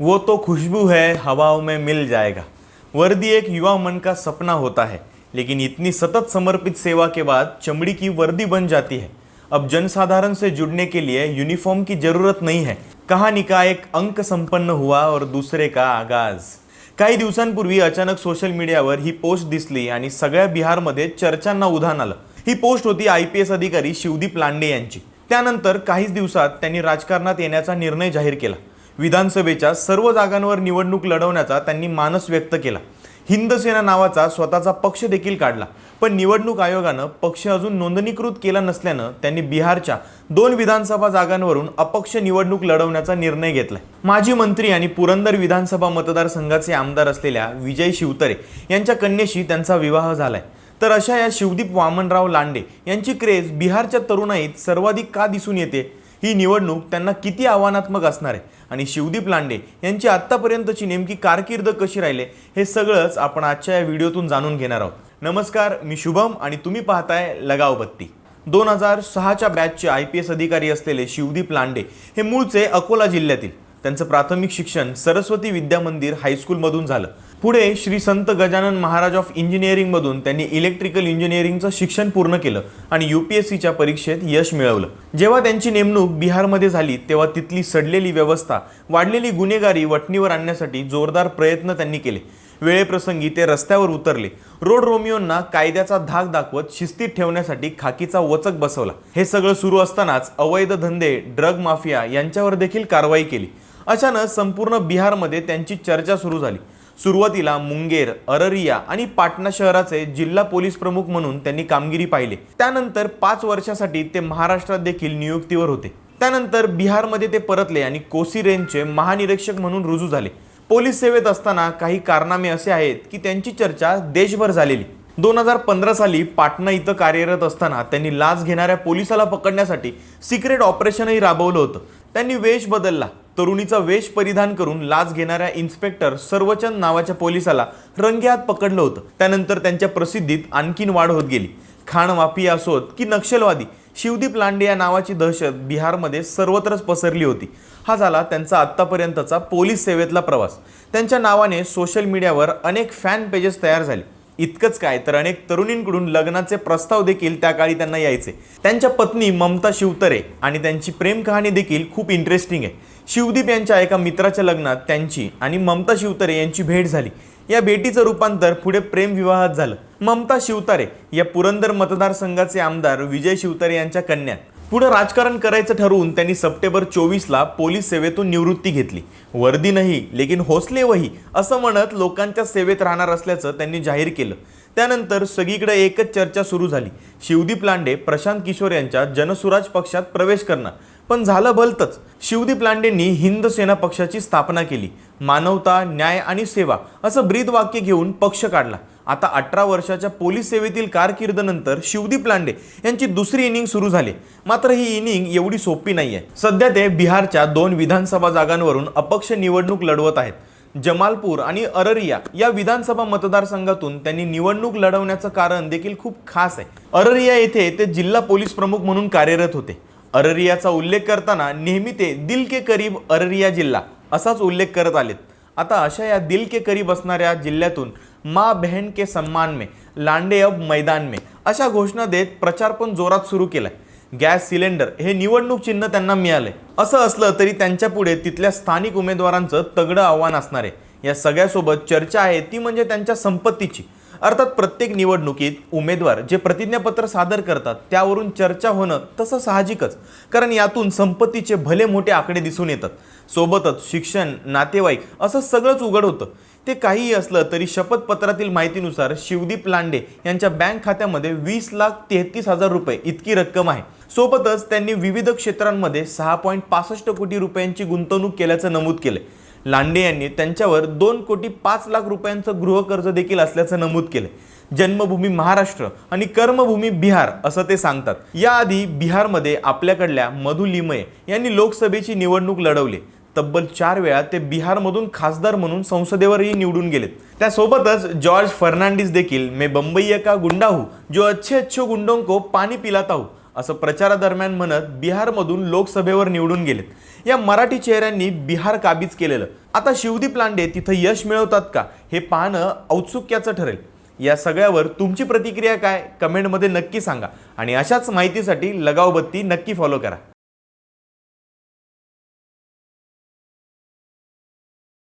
वो तो खुशबू है हवाओं में मिल जाएगा। वर्दी एक युवा मन का सपना होता है लेकिन इतनी सतत समर्पित सेवा के बाद चमड़ी की वर्दी बन जाती है। अब जनसाधारण से जुड़ने के लिए यूनिफॉर्म की जरूरत नहीं है। कहानी का एक अंक संपन्न हुआ और दूसरे का आगाज। काही दिवसांपूर्वी अचानक सोशल मीडियावर ही पोस्ट दिसली आणि सगळ्या बिहारमध्ये चर्चांना उधाण आलं. ही पोस्ट होती आय पी एस अधिकारी शिवदीप लांडे यांची. त्यानंतर काहीच दिवसात त्यांनी राजकारणात येण्याचा निर्णय जाहीर केला. विधानसभेच्या सर्व जागांवर निवडणूक लढवण्याचा त्यांनी मानस व्यक्त केला. हिंदसेना नावाचा स्वतःचा पक्ष देखील काढला. पण निवडणूक आयोगानं पक्ष अजून नोंदणीकृत केला नसल्यानं त्यांनी बिहारच्या दोन विधानसभा जागांवरून अपक्ष निवडणूक लढवण्याचा निर्णय घेतलाय. माजी मंत्री आणि पुरंदर विधानसभा मतदारसंघाचे आमदार असलेल्या विजय शिवतरे यांच्या कन्येशी त्यांचा विवाह झालाय. तर अशा या शिवदीप वामनराव लांडे यांची क्रेज बिहारच्या तरुणाईत सर्वाधिक का दिसून येते? ही निवडणूक त्यांना किती आव्हानात्मक असणार आहे? आणि शिवदीप लांडे यांची आत्तापर्यंतची नेमकी कारकीर्द कशी राहिले हे सगळंच आपण आजच्या या व्हिडिओतून जाणून घेणार आहोत. नमस्कार मी शुभम आणि तुम्ही पाहताय लगाव बत्ती. दोन हजार सहाच्या बॅचचे आय पी एस अधिकारी असलेले शिवदीप लांडे हे मूळचे अकोला जिल्ह्यातील. त्यांचं प्राथमिक शिक्षण सरस्वती विद्या मंदिर हायस्कूलमधून झालं. पुढे श्री संत गजानन महाराज ऑफ इंजिनिअरिंगमधून त्यांनी इलेक्ट्रिकल इंजिनिअरिंगचं शिक्षण पूर्ण केलं आणि यू पी एस सीच्या परीक्षेत यश मिळवलं. जेव्हा त्यांची नेमणूक बिहारमध्ये झाली तेव्हा तिथली सडलेली व्यवस्था वाढलेली गुन्हेगारी वटणीवर आणण्यासाठी जोरदार प्रयत्न त्यांनी केले. वेळेप्रसंगी ते रस्त्यावर उतरले. रोड रोमियोंना कायद्याचा धाक दाखवत शिस्तीत ठेवण्यासाठी खाकीचा वचक बसवला. हे सगळं सुरू असतानाच अवैध धंदे ड्रग माफिया यांच्यावर देखील कारवाई केली. अचानक संपूर्ण बिहारमध्ये त्यांची चर्चा सुरू झाली. सुरुवातीला मुंगेर अररिया आणि पाटणा शहराचे जिल्हा पोलीस प्रमुख म्हणून त्यांनी कामगिरी पाहिली. त्यानंतर पाच वर्षासाठी ते महाराष्ट्रात देखील नियुक्तीवर होते. त्यानंतर बिहारमध्ये ते परतले आणि कोसी रेंजचे महानिरीक्षक म्हणून रुजू झाले. पोलीस सेवेत असताना काही कारनामे असे आहेत की त्यांची चर्चा देशभर झालेली. दोन हजार पंधरा साली पाटणा इथं कार्यरत असताना त्यांनी लाच घेणाऱ्या पोलिसाला पकडण्यासाठी सिक्रेट ऑपरेशनही राबवलं होतं. त्यांनी वेश बदलला. तरुणीचा वेश परिधान करून लाच घेणाऱ्या इन्स्पेक्टर सर्वचंद नावाच्या पोलिसाला रंगेहात पकडलं होतं. त्यानंतर त्यांच्या प्रसिद्धीत आणखीन वाढ होत गेली. खाण माफिया असोत की नक्षलवादी शिवदीप लांडे या नावाची दहशत बिहारमध्ये सर्वत्रच पसरली होती. हा झाला त्यांचा आत्तापर्यंतचा पोलीस सेवेतला प्रवास. त्यांच्या नावाने सोशल मीडियावर अनेक फॅन पेजेस तयार झाले. इतकंच काय तर अनेक तरुणींकडून लग्नाचे प्रस्ताव देखील त्या काळी त्यांना यायचे. त्यांच्या पत्नी ममता शिवतरे आणि त्यांची प्रेम कहाणी देखील खूप इंटरेस्टिंग आहे. शिवदीप यांच्या एका मित्राच्या लग्नात त्यांची आणि ममता शिवतारे यांची भेट झाली. या भेटीचं रूपांतर पुढे प्रेमविवाहात झालं. ममता शिवतारे या पुरंदर मतदारसंघाचे आमदार विजय शिवतारे यांच्या कन्या पुढे राजकारण करायचं ठरवून त्यांनी सप्टेंबर चोवीसला पोलीस सेवेतून निवृत्ती घेतली. वर्दी नाही लेकिन होसले वही असं म्हणत लोकांच्या सेवेत राहणार असल्याचं त्यांनी जाहीर केलं. त्यानंतर सगळीकडे एकच चर्चा सुरू झाली. शिवदीप लांडे प्रशांत किशोर यांच्या जनसुराज पक्षात प्रवेश करणार. पण झालं भलतंच. शिवदीप लांडेंनी हिंद सेना पक्षाची स्थापना केली. मानवता न्याय आणि सेवा असं ब्रीद वाक्य घेऊन पक्ष काढला. आता अठरा वर्षाच्या पोलीस सेवेतील कारकिर्दनंतर शिवदीप लांडे यांची दुसरी इनिंग सुरू झाली. मात्र ही इनिंग एवढी सोपी नाही आहे सध्या ते बिहारच्या दोन विधानसभा जागांवरून अपक्ष निवडणूक लढवत आहेत. जमालपूर आणि अररिया या विधानसभा मतदारसंघातून त्यांनी निवडणूक लढवण्याचं कारण देखील खूप खास आहे. अररिया येथे ते जिल्हा पोलीस प्रमुख म्हणून कार्यरत होते. अररियाचा उल्लेख करताना नेहमी ते दिल के करीब अररिया जिल्हा असाच उल्लेख करत आलेत. आता अशा या दिल के करीब असणाऱ्या जिल्ह्यातून माँ बहन के सम्मान में लांडे अब मैदान में अशा घोषणा देत प्रचार पण जोरात सुरू केलाय. गॅस सिलेंडर हे निवडणूक चिन्ह त्यांना मिळाले. असं असलं तरी त्यांच्या पुढे तिथल्या स्थानिक उमेदवारांचं तगडं आव्हान असणार आहे. या सगळ्यासोबत चर्चा आहे ती म्हणजे त्यांच्या संपत्तीची. अर्थात प्रत्येक निवडणुकीत उमेदवार जे प्रतिज्ञापत्र सादर करतात त्यावरून चर्चा होणं तसं साहजिकच. कारण यातून संपत्तीचे भले मोठे आकडे दिसून येतात. सोबतच शिक्षण नातेवाईक असं सगळंच उघड होतं. ते काहीही असलं तरी शपथपत्रातील माहितीनुसार शिवदीप लांडे यांच्या बँक खात्यामध्ये वीस लाख तेहतीस हजार रुपये इतकी रक्कम आहे. सोबतच त्यांनी विविध क्षेत्रांमध्ये सहा पॉईंट पासष्ट कोटी रुपयांची गुंतवणूक केल्याचं नमूद केलंय. लांडे यांनी त्यांच्यावर दोन कोटी पाच लाख रुपयांचं गृहकर्ज देखील असल्याचं नमूद केलंय. जन्मभूमी महाराष्ट्र आणि कर्मभूमी बिहार असं ते सांगतात. याआधी बिहारमध्ये आपल्याकडल्या मधु लिमये यांनी लोकसभेची निवडणूक लढवली. तब्बल चार वेळा ते बिहारमधून खासदार म्हणून संसदेवरही निवडून गेलेत. त्यासोबतच जॉर्ज फर्नांडिस देखील मे बंबई का गुंडाहू जो अच्छे अच्छे गुंडों को पाणी पिलाता हूं असं प्रचारादरम्यान म्हणत बिहारमधून लोकसभेवर निवडून गेलेत. या मराठी चेहऱ्यांनी बिहार काबीज केलेलं. आता शिवदीप लांडे तिथं यश मिळवतात का? हे पाहणं औत्सुक्याचं ठरेल. या सगळ्यावर तुमची प्रतिक्रिया काय? कमेंटमध्ये नक्की सांगा. आणि अशाच माहितीसाठी लगाव बत्ती नक्की फॉलो करा.